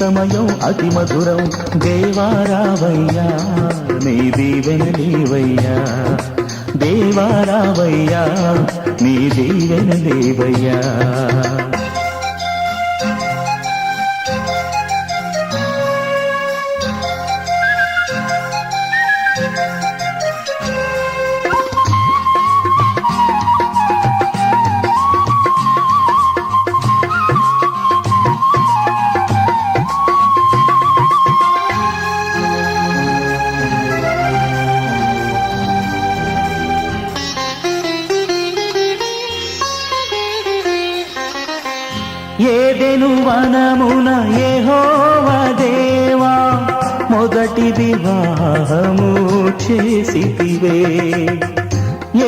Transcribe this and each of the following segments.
సమయం అతి మధురం. దేవారావయ్యా నీ దీవెన దేవయ్యా దేవారావయ్యా నీ దీవెన దేవయ్యా ఏదెను వనమున ఏహోవ దేవా మొదటి వివాహము చేసితివే.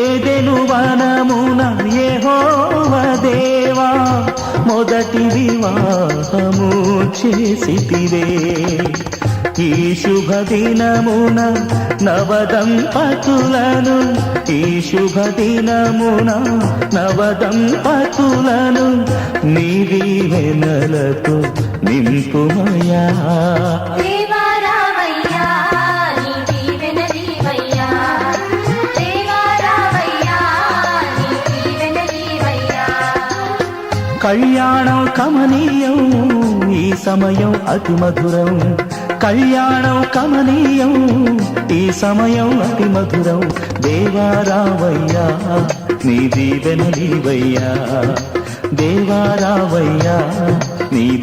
ఏదెను వనమున ఏహోవ దేవా మొదటి వివాహము చేసితివే. ఈ శుభ దినమున నవదంపతులను ఈ శుభ దినమున నవదంపతులను నీవి వెనలతో నింపుమయా? కళ్యాణం కమనీయం ఈ సమయం అతి మధురం. కళ్యాణం కమనీయం ఈ సమయం అతి మధురం. దేవారావయ్యా నీ దీవెన దీవెనలీవయ్యా దేవారావయ్యా నీ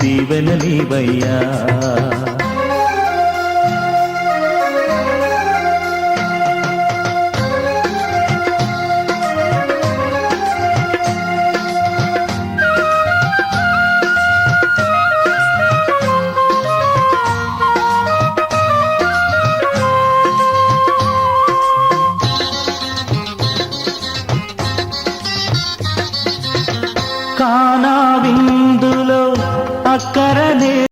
నా విందులో అక్కరనే